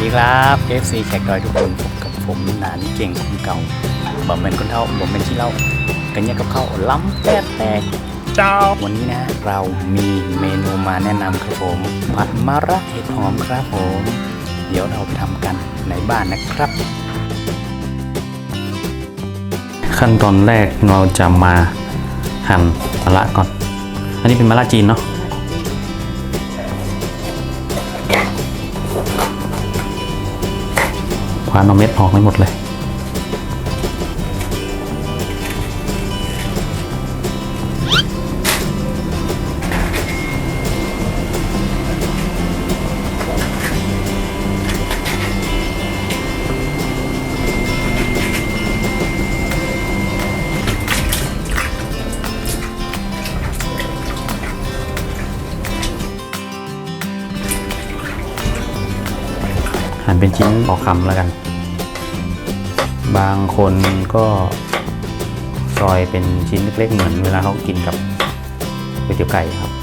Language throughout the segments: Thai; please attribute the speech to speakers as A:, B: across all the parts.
A: ดีครับ FC แขกดอยทุกคนพบกับผมหนานเก่งคนเก่าบ่เป็นคนเท่าบ่เป็นที่เล่ากันเนี่ยกับข้าวล้ำแป๊ดแตกเจ้าวันนี้นะเรามีเมนูมาแนะนำครับผม ผัดมะระเห็ดหอมครับผม เดี๋ยวเราไปทำกันในบ้านนะครับ ขั้นตอนแรกเราจะมาหั่นมะระก่อน อันนี้เป็นมะระจีนเนาะ ควานเอาเม็ดออกไม่หมดเลย หั่นเป็นชิ้นพอคำแล้วกัน บางคนก็ซอยเป็นชิ้นเล็กๆเหมือนเวลาเขากินกับก๋วยเตี๋ยวไก่ครับ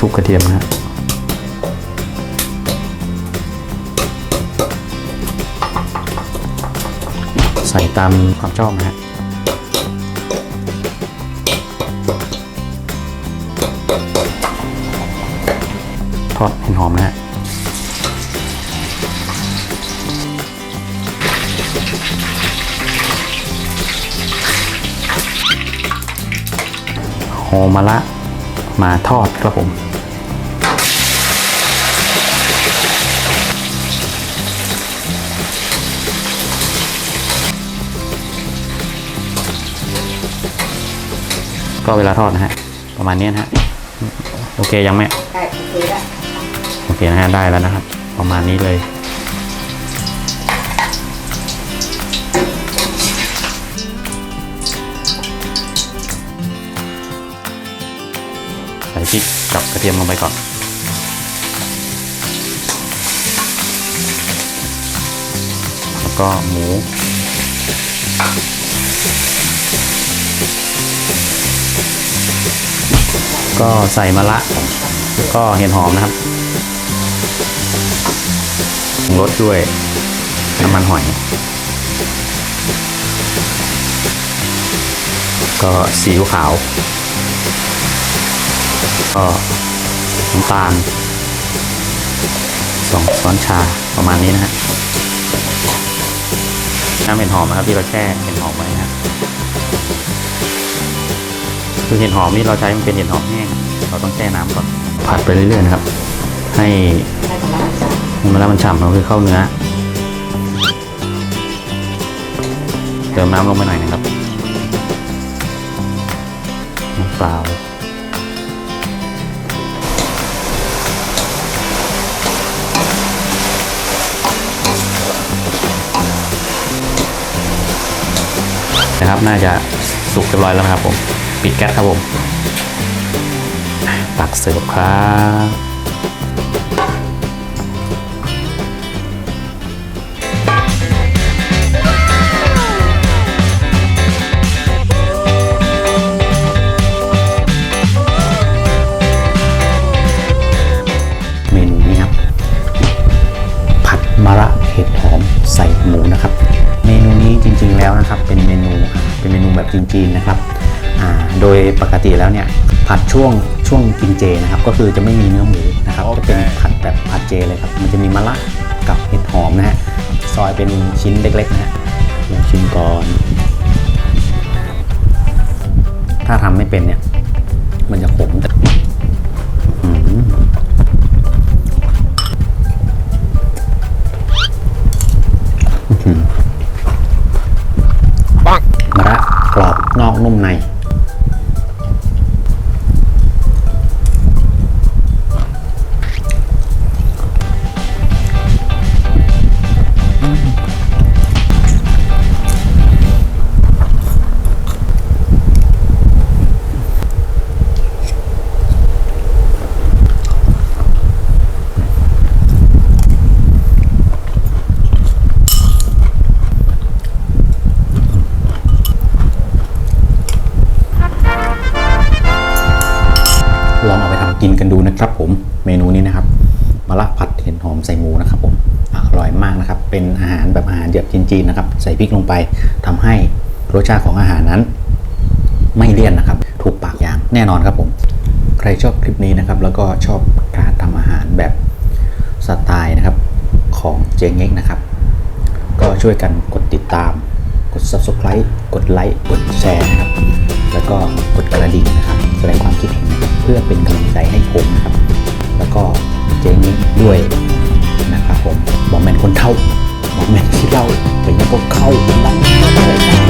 A: ทุกกระเทียมนะฮะใส่ตามความชอบนะฮะทอดเห็นหอมนะฮะหอมมะละมาทอดครับผม ก็เวลาทอดนะฮะ ประมาณนี้นะฮะ โอเคยังไหม
B: ได้โอเคแล้ว
A: โอเคนะฮะได้แล้วนะครับ ประมาณนี้เลยใส่พริกกับกระเทียมลงไปก่อน แล้วก็หมู ก็ใส่มะระก็เห็ดหอมนะครับปรุงรสด้วยน้ำมันหอย ก็ซีอิ๊วขาว ก็น้ำตาลสองช้อนชาประมาณนี้นะฮะน้ำเห็ดหอมนะครับที่เราแช่เห็ดหอมไว้นะฮะ คือเห็ดหอมนี่เราใช้มันเป็นเห็ดหอมแห้งเราต้องแช่น้ำก่อนผัดไปเรื่อยๆนะครับ ให้
B: ได้ของเราจ้ะ
A: มะระมันฉ่ำก็คือเข้าเนื้อ เติมน้ำลงไปหน่อยนะครับน้ำเปล่านะครับน่าจะสุกเรียบร้อยแล้วนะครับผม ปิดแก๊สครับผมตักเสิร์ฟครับเมนูนี้ครับผัดมะระเห็ดหอมใส่หมูนะครับ เมนูนี้จริงๆแล้วนะครับ เป็นเมนูเป็นเมนูแบบจีนๆนะครับ โดยปกติแล้วเนี่ยผัดช่วงช่วงกินเจนะครับก็คือจะไม่มีเนื้อหมูนะครับจะเป็นผัดแบบผัดเจเลยครับมันจะมีมะระกับเห็ดหอมนะฮะซอยเป็นชิ้นเล็กๆนะฮะลองชิมก่อน ถ้าทำไม่เป็นเนี่ยมันจะขมแต่อื้อหือมะระกรอบนอกนุ่มใน ลองเอาไปทำ
C: กินกันดูนะครับผมเมนูนี้นะครับมะระผัดเห็ดหอมใส่หมูนะครับผมอร่อยมากนะครับ เป็นอาหารแบบอาหารแบบจีนๆนะครับ ใส่พริกลงไปทำให้รสชาติของอาหารนั้น ไม่เลี่ยนนะครับ ถูกปากอย่างแน่นอนครับผม ใครชอบคลิปนี้นะครับ แล้วก็ชอบการทำอาหารแบบสไตล์นะครับของเจงเง้งนะครับ ก็ช่วยกันกดติดตาม กด subscribe กดไลค์กดแชร์นะครับ แล้วก็กดกระดิ่งนะครับ แสดงความคิดเห็นเพื่อเป็นกำลังใจให้ผมนะครับ แล้วก็เจนี้ด้วยนะครับผมบอกแมนคนเท่าบอกแมนที่เล่าเป็นยังก็เข้าไปเลยแต่วันนี้